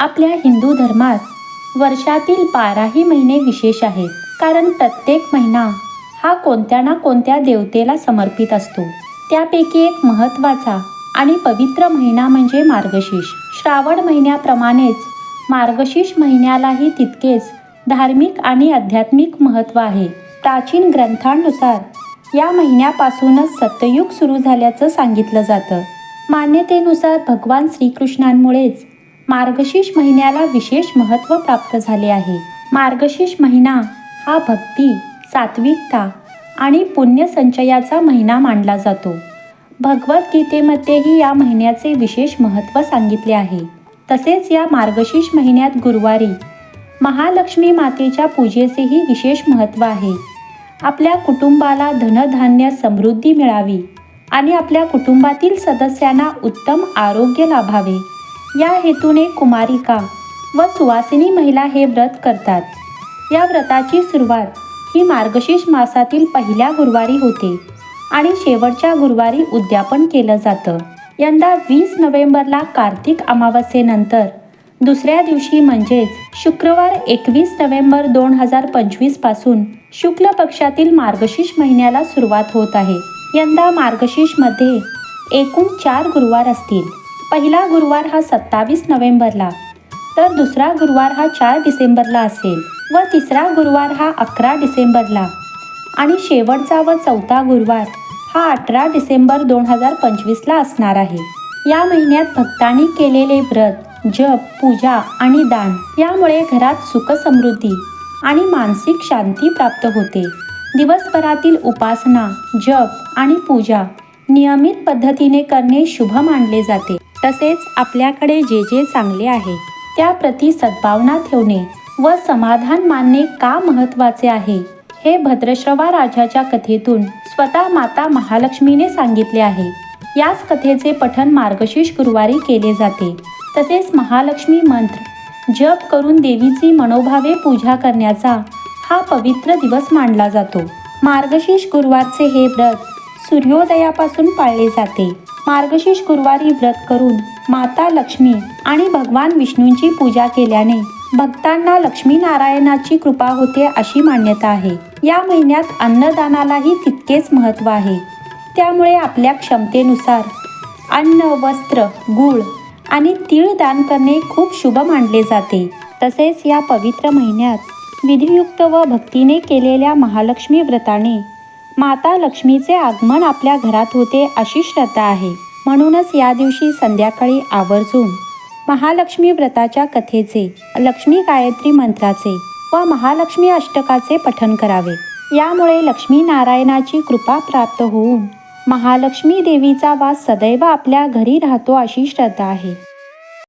आपल्या हिंदू धर्मात वर्षातील बाराही महिने विशेष आहेत. कारण प्रत्येक महिना हा कोणत्या ना कोणत्या देवतेला समर्पित असतो. त्यापैकी एक महत्त्वाचा आणि पवित्र महिना म्हणजे मार्गशीर्ष. श्रावण महिन्याप्रमाणेच मार्गशीर्ष महिन्यालाही तितकेच धार्मिक आणि आध्यात्मिक महत्त्व आहे. प्राचीन ग्रंथांनुसार या महिन्यापासूनच सत्ययुग सुरू झाल्याचं सांगितलं जातं. मान्यतेनुसार भगवान श्रीकृष्णांमुळेच मार्गशीर्ष महिन्याला विशेष महत्त्व प्राप्त झाले आहे. मार्गशीर्ष महिना हा भक्ती सात्विकता आणि पुण्यसंचयाचा महिना मानला जातो. भगवद्गीतेमध्येही या महिन्याचे विशेष महत्त्व सांगितले आहे. तसेच या मार्गशीर्ष महिन्यात गुरुवारी महालक्ष्मी मातेच्या पूजेचेही विशेष महत्त्व आहे. आपल्या कुटुंबाला धनधान्य समृद्धी मिळावी आणि आपल्या कुटुंबातील सदस्यांना उत्तम आरोग्य लाभावे. या हेतूने कुमारिका व सुवासिनी महिला हे व्रत करतात. या व्रताची सुरुवात ही मार्गशीर्ष मासातील पहिल्या गुरुवारी होते आणि शेवटच्या गुरुवारी उद्यापन केलं जातं. यंदा वीस नोव्हेंबरला कार्तिक अमावस्येनंतर दुसऱ्या दिवशी म्हणजेच शुक्रवार एकवीस नोव्हेंबर दोन हजार पंचवीसपासून शुक्ल पक्षातील मार्गशीर्ष महिन्याला सुरुवात होत आहे. यंदा मार्गशीर्षमध्ये एकूण चार गुरुवार असतील. पहिला गुरुवार हा सत्तावीस नोव्हेंबरला तर दुसरा गुरुवार हा चार डिसेंबरला असेल व तिसरा गुरुवार हा अकरा डिसेंबरला. आणि शेवटचा व चौथा गुरुवार हा अठरा डिसेंबर दोन हजार पंचवीसला असणार आहे. या महिन्यात भक्तांनी केलेले व्रत जप पूजा आणि दान यामुळे घरात सुखसमृद्धी आणि मानसिक शांती प्राप्त होते. दिवसभरातील उपासना जप आणि पूजा नियमित पद्धतीने करणे शुभ मानले जाते. तसेच आपल्याकडे जे जे चांगले आहे त्या प्रति सद्भावना ठेवणे व समाधान मानणे का महत्त्वाचे आहे हे भद्रश्रवा राजाच्या कथेतून स्वतः माता महालक्ष्मीने सांगितले आहे. याच कथेचे पठन मार्गशीर्ष गुरुवारी केले जाते. तसेच महालक्ष्मी मंत्र जप करून देवीची मनोभावे पूजा करण्याचा हा पवित्र दिवस मानला जातो. मार्गशीर्ष गुरुवारचे हे व्रत सूर्योदयापासून पाळले जाते. मार्गशीर्ष गुरुवारी व्रत करून माता लक्ष्मी आणि भगवान विष्णूंची पूजा केल्याने भक्तांना लक्ष्मी नारायणाची कृपा होते अशी मान्यता आहे. या महिन्यात अन्नदानालाही तितकेच महत्त्व आहे. त्यामुळे आपल्या क्षमतेनुसार अन्न वस्त्र गूळ आणि तीळ दान करणे खूप शुभ मानले जाते. तसेच या पवित्र महिन्यात विधियुक्त व भक्तीने केलेल्या महालक्ष्मी व्रताने माता लक्ष्मीचे आगमन आपल्या घरात होते अशी श्रद्धा आहे. म्हणूनच या दिवशी संध्याकाळी आवर्जून महालक्ष्मी व्रताच्या कथेचे लक्ष्मी गायत्री मंत्राचे व महालक्ष्मी अष्टकाचे पठन करावे. यामुळे लक्ष्मी नारायणाची कृपा प्राप्त होऊन महालक्ष्मी देवीचा वास सदैव आपल्या घरी राहतो अशी श्रद्धा आहे.